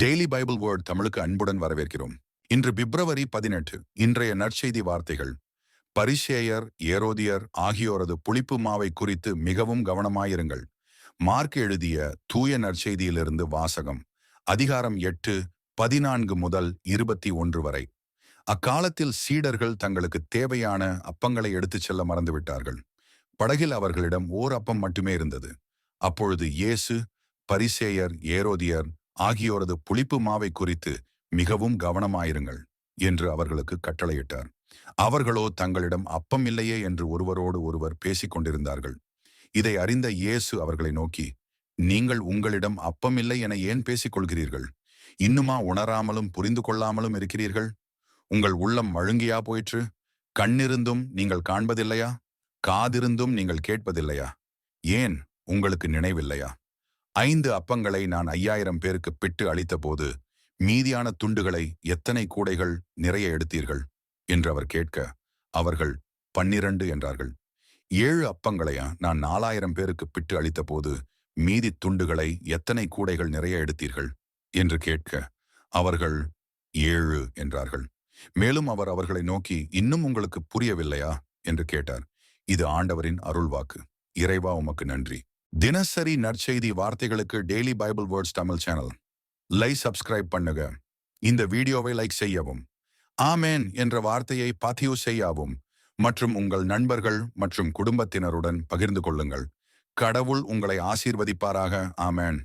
Daily Bible word தமிழுக்கு அன்புடன் வரவேற்கிறோம். இன்று பிப்ரவரி பதினெட்டு இன்றைய நற்செய்தி வார்த்தைகள். பரிசேயர் ஏரோதியர் ஆகியோரது புளிப்பு மாவை குறித்து மிகவும் கவனமாயிருங்கள். மார்க் எழுதிய தூய நற்செய்தியிலிருந்து வாசகம் அதிகாரம் எட்டு பதினான்கு முதல் இருபத்தி ஒன்று வரை. அக்காலத்தில் சீடர்கள் தங்களுக்கு தேவையான அப்பங்களை எடுத்துச் செல்ல மறந்துவிட்டார்கள். படகில் அவர்களிடம் ஓர் அப்பம் மட்டுமே இருந்தது. அப்பொழுது இயேசு பரிசேயர் ஏரோதியர் ஆகியோரது புளிப்பு மாவை குறித்து மிகவும் கவனமாயிருங்கள் என்று அவர்களுக்கு கட்டளையிட்டார். அவர்களோ தங்களிடம் அப்பம் இல்லையே என்று ஒருவரோடு ஒருவர் பேசிக் கொண்டிருந்தார்கள். இதை அறிந்த இயேசு அவர்களை நோக்கி நீங்கள் உங்களிடம் அப்பம் இல்லை என ஏன் பேசிக் கொள்கிறீர்கள்? இன்னுமா உணராமலும் புரிந்து கொள்ளாமலும் இருக்கிறீர்கள்? உங்கள் உள்ளம் மழுங்கியா போயிற்று? கண்ணிருந்தும் நீங்கள் காண்பதில்லையா? காதிருந்தும் நீங்கள் கேட்பதில்லையா? ஏன் உங்களுக்கு நினைவில்லையா? ஐந்து அப்பங்களை நான் ஐயாயிரம் பேருக்கு பிட்டு அளித்தபோது மீதியான துண்டுகளை எத்தனை கூடைகள் நிறைய எடுத்தீர்கள்? என்று அவர் கேட்க அவர்கள் பன்னிரண்டு என்றார்கள். ஏழு அப்பங்களையா? நான் நாலாயிரம் பேருக்கு பிட்டு அளித்தபோது மீதி துண்டுகளை எத்தனை கூடைகள் நிறைய எடுத்தீர்கள்? என்று கேட்க அவர்கள் ஏழு என்றார்கள். மேலும் அவர் அவர்களை நோக்கி இன்னும் உங்களுக்கு புரியவில்லையா? என்று கேட்டார். இது ஆண்டவரின் அருள்வாக்கு. இறைவா உமக்கு நன்றி. தினசரி நற்செய்தி வார்த்தைகளுக்கு daily Bible words Tamil channel லை சப்ஸ்கிரைப் பண்ணுங்க. இந்த வீடியோவை லைக் செய்யவும். ஆமேன் என்ற வார்த்தையை பதிவு செய்யவும். மற்றும் உங்கள் நண்பர்கள் மற்றும் குடும்பத்தினருடன் பகிர்ந்து கொள்ளுங்கள். கடவுள் உங்களை ஆசீர்வதிப்பாராக. ஆமேன்.